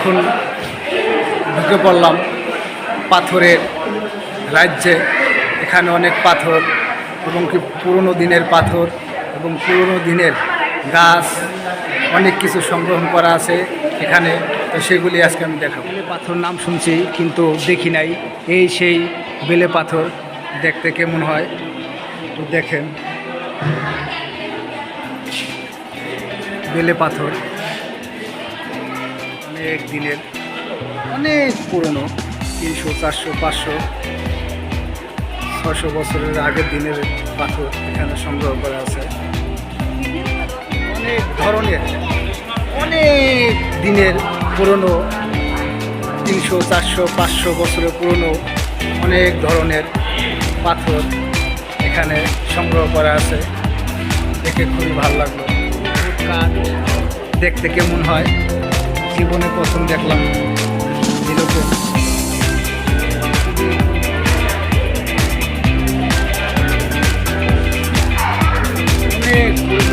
এখন ঢুকে পড়লাম পাথরের রাজ্যে। এখানে অনেক পাথর এবং কি পুরনো দিনের পাথর এবং পুরনো দিনের গাছ, অনেক কিছু সংগ্রহ করা আছে এখানে। তো সেগুলি আজকে আমি দেখাবো। বেলে পাথর নাম শুনছি কিন্তু দেখি নাই। এই সেই বেলে পাথর দেখতে কেমন হয়? দেখেন। বেলে পাথর। অনেক দিনের অনেক পুরনো, তিনশো, চারশো, পাঁচশো ছশো বছরের আগের দিনের পাথর এখানে সংগ্রহ করা আছে। অনেক ধরনের, অনেক দিনের পুরনো, তিনশো, চারশো, পাঁচশো বছরের পুরনো অনেক ধরনের পাথর এখানে সংগ্রহ করা আছে। দেখে খুবই ভালো লাগল। দেখতে কেমন হয়? জীবনে প্রথম দেখলাম। এরকম। অনেক